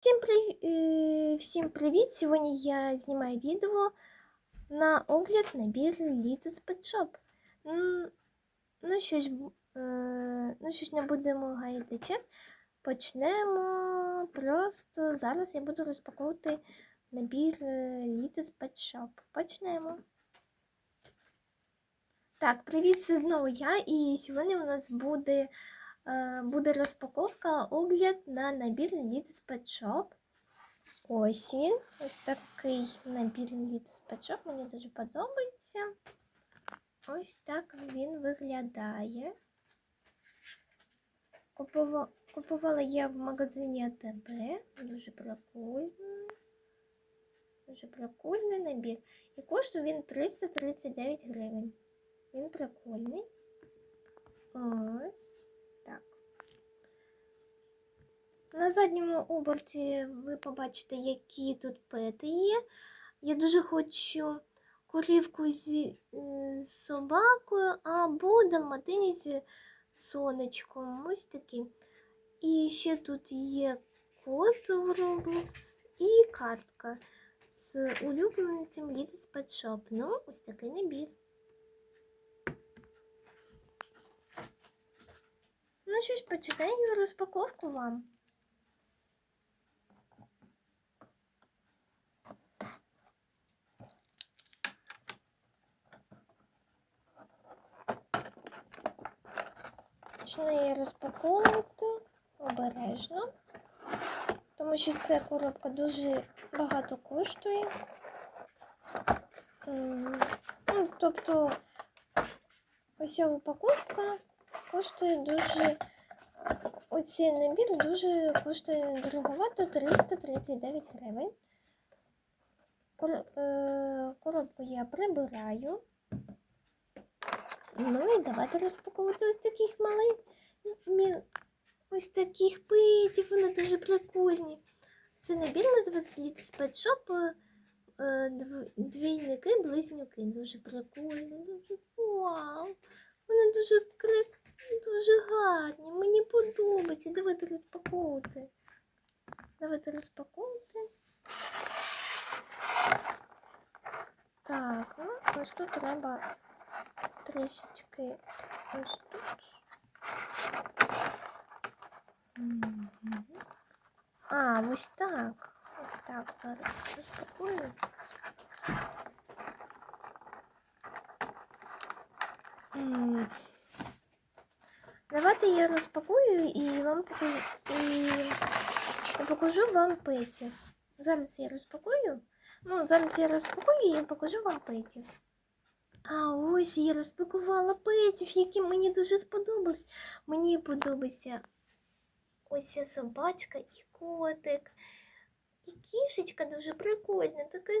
Всім, прив... е, Всім привіт! Сьогодні я знімаю відео на огляд набір Litis Pet Shop. Ну що ж, е, ну що ж, не будемо гаяти час. Почнемо просто зараз я буду розпаковувати набір Litis Pet Shop. Почнемо. Так, привіт, це знову я. І сьогодні у нас буде, буде розпаковка, огляд на набір Litis Pet Shop. Ось він. Ось такий набір Litis Pet Shop. Мені дуже подобається. Ось так він виглядає. Купува... Купувала я в магазині АТБ. Дуже прикольний. Дуже прикольний набір. І коштує він 339 гривень. Він прикольний. Ось так. На задньому оберті ви побачите, які тут пети є. Я дуже хочу корівку е, з собакою або далматині з сонечком. Ось такі. І ще тут є код в Roblox і картка з улюбленцем Pet Shop. Ну, ось такий набір. Ну що ж, почитаю розпаковку вам. Почну її розпаковувати обережно, тому що ця коробка дуже багато коштує. Ну, тобто, ось ця упаковка коштує дуже. Оцей набір дуже коштує дороговато 339 гривень. Е, Коробку я прибираю. Ну і давайте розпаковувати ось таких малих ось таких питів, вони дуже прикольні. Це набір називається Shop. е, Двійники, близнюки. Дуже прикольні, дуже вау! Вони дуже красиві, дуже гарні. Мені подобається. Давайте розпаковувати. Давайте розпаковувати. Так, ну ось тут треба трішечки ось тут. Мгм. А, ось так. Ось так зараз розпакую. М. Давайте я розпакую і вам покажу, і покажу вам петів. Зараз я розпакую. Ну, зараз я розпакую і покажу вам петів. А ось я розпакувала петів, які мені дуже сподобались. Мені подобається ось ця собачка і котик. І кішечка дуже прикольна, така,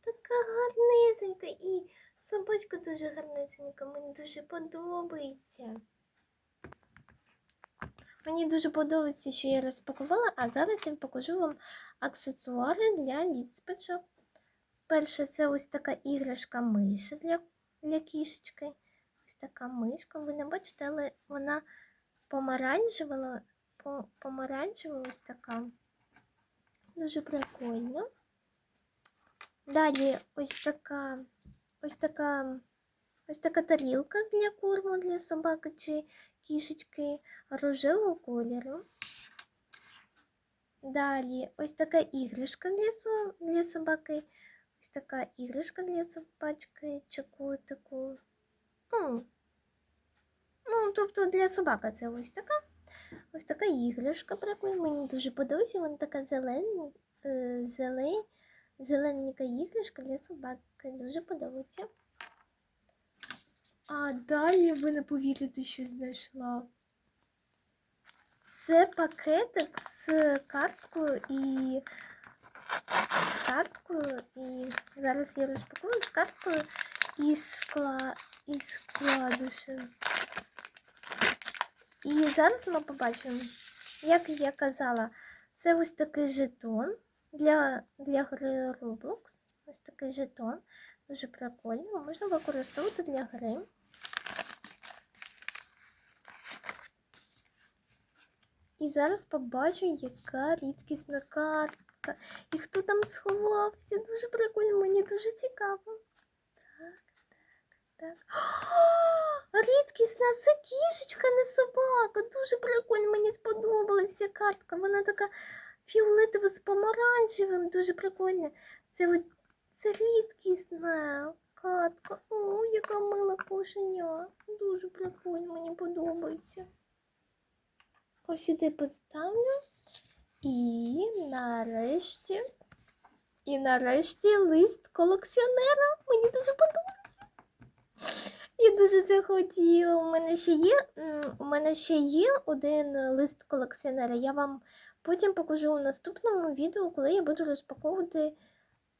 така гарнесенька. І собачка дуже гарнесенька, мені дуже подобається. Мені дуже подобається, що я розпакувала, а зараз я покажу вам аксесуари для ліцпечок. Перше, це ось така іграшка миша для, для кішечки. Ось така мишка. Ви не бачите, але вона помаранчева, по, помаранчева ось така. Дуже прикольно. Далі ось така, ось така, ось така тарілка для корму для собаки чи кішечки рожевого кольору. Далі ось така іграшка для, для собаки. Ось така іграшка для собачки чи котику. Ну, ну, тобто для собаки це ось така. Ось така іграшка прикольна. Мені дуже подобається. Вона така зелена, е, зелененька іграшка для собаки. Дуже подобається. А далі ви не повірите, що знайшла. Це пакетик з карткою і карткою і зараз я розпакую з карткою і з і з. І зараз ми побачимо, як я казала, це ось такий жетон для, для гри Roblox. Ось такий жетон. Дуже прикольний. Можна використовувати для гри. І зараз побачу, яка рідкісна картка. І хто там сховався. Дуже прикольно, мені дуже цікаво. Так, так, так. Рідкісна, це кішечка, не собака. Дуже прикольно, мені сподобалася картка. Вона така фіолетова з помаранчевим, дуже прикольна. Це, це рідкісна картка. О, яка мила кошеня. Дуже прикольно, мені подобається. Ось сюди поставлю. І нарешті. І нарешті лист колекціонера. Мені дуже подобається. Я дуже це хотіла. У мене ще є, у мене ще є один лист колекціонера. Я вам потім покажу у наступному відео, коли я буду розпаковувати,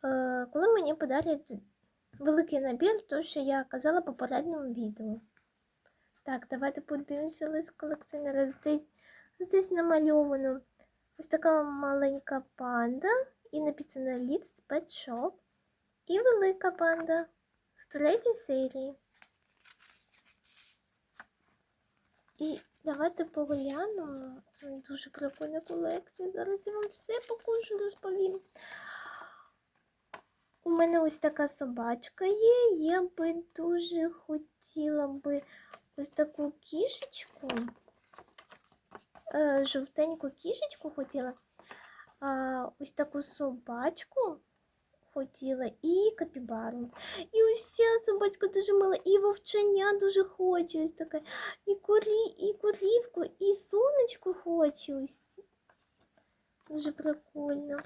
е, коли мені подарять великий набір, то що я казала в попередньому відео. Так, давайте подивимося лист колекціонера. Здесь, здесь намальовано ось така маленька панда і написано Leeds Pet Shop. І велика панда з третьої серії. І давайте поглянемо. Дуже прикольна колекція. Зараз я вам все покажу, розповім. У мене ось така собачка є. Я би дуже хотіла би ось таку кішечку. Е, жовтеньку кішечку хотіла. Ось таку собачку хотіла і капібару. І ось ця собачка дуже мила, і вовчення дуже хочу. Ось таке. І курі, і курівку, і сонечку хочу. Ось. Дуже прикольно.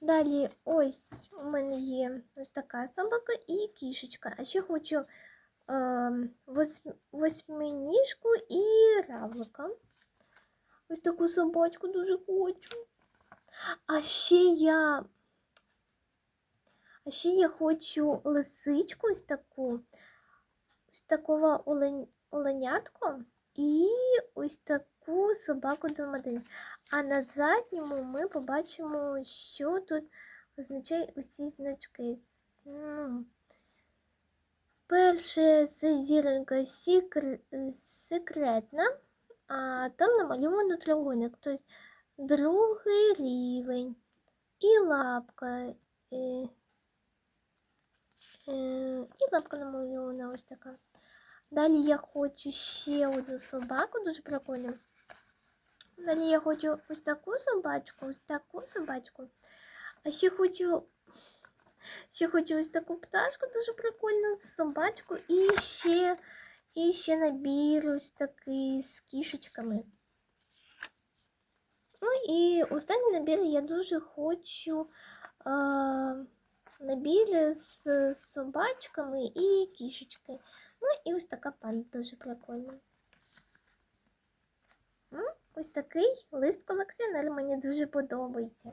Далі ось у мене є ось така собака і кішечка. А ще хочу е, вось, восьминіжку і равлика. Ось таку собачку дуже хочу. А ще я. А ще я хочу лисичку ось таку, ось такого олень, оленятку і ось таку собаку домадин. А на задньому ми побачимо, що тут означає ці значки. Ну, перше це зіронька секр... секретна, а там намальовано треугольник, тобто другий рівень і лапка. е, Е, І лапка намальована ось така. Далі я хочу ще одну собаку, дуже прикольну. Далі я хочу ось таку собачку, ось таку собачку. А ще хочу ще хочу ось таку пташку, дуже прикольну, собачку. І ще, і ще набір ось такий з кішечками. Ну і останній набір я дуже хочу. Е набір з собачками і кішечки. Ну і ось така панда дуже прикольна. Ось такий лист колекціонер мені дуже подобається.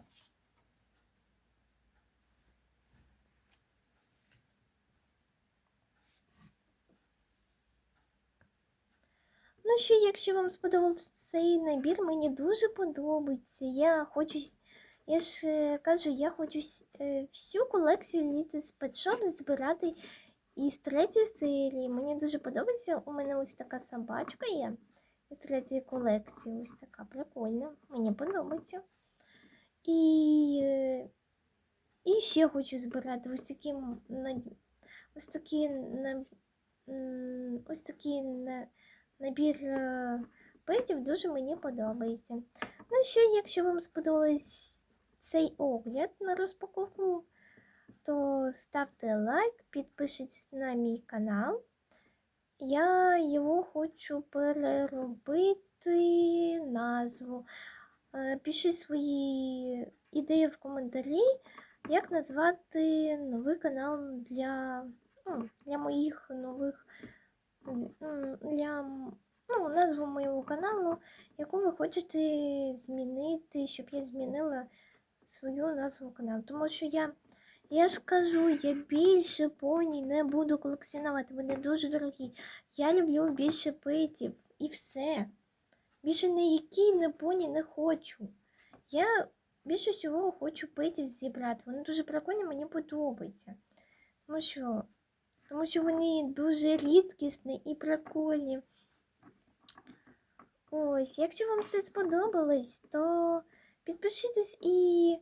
Що, якщо вам сподобався цей набір, мені дуже подобається. Я хочу я ж е, кажу, я хочу е, всю колекцію Little Pet Shop збирати із третьої серії. Мені дуже подобається. У мене ось така собачка є із третьої колекції. Ось така прикольна. Мені подобається. І, е, і ще хочу збирати ось такі ось такі ось на- набір е, петів дуже мені подобається. Ну що, якщо вам сподобалось цей огляд на розпаковку, то ставте лайк, підпишіться на мій канал. Я його хочу переробити назву. Е, Пишіть свої ідеї в коментарі, як назвати новий канал для, ну, для моїх нових для ну, назву моєго каналу, яку ви хочете змінити, щоб я змінила свою назву каналу. Тому що я, я ж кажу, я більше поні не буду колекціонувати. Вони дуже дорогі. Я люблю більше питів і все. Більше ніякі не поні не хочу. Я більше всього хочу питів зібрати. Вони дуже прикольні, мені подобаються. Тому що, тому що вони дуже рідкісні і прикольні. Ось, якщо вам все сподобалось, то підпишитесь і,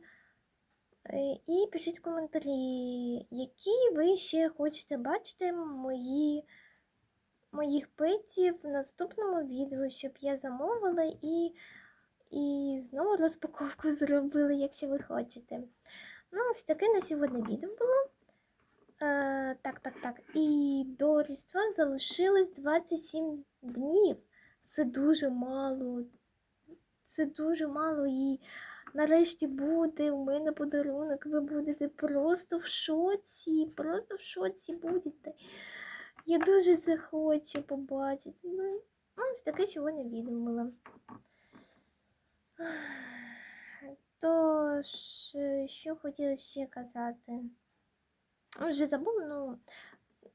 е, і пишіть коментарі, які ви ще хочете бачити мої, моїх петів в наступному відео, щоб я замовила і, і знову розпаковку зробила, якщо ви хочете. Ну, ось таке на сьогодні відео було. Е, так, так, так. І до Різдва залишилось 27 днів. Це дуже мало. Це дуже мало і нарешті буде у мене подарунок. Ви будете просто в шоці. Просто в шоці будете. Я дуже це хочу побачити. Ну, ну, ось таке відео було. Тож, що хотіла ще казати? Вже забула, ну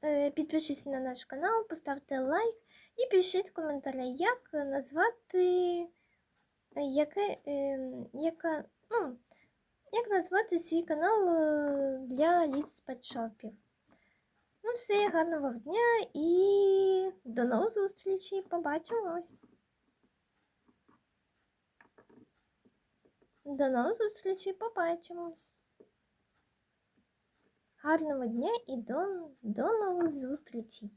е, підпишіться на наш канал, поставте лайк і пишіть в коментарях, як назвати е, яке, е, яка, ну, як назвати свій канал е, для літ петшопів. Ну, все, гарного дня і до нових зустрічей. Побачимось. До нових зустрічей, побачимось. Гарного дня і до, до нових зустрічей!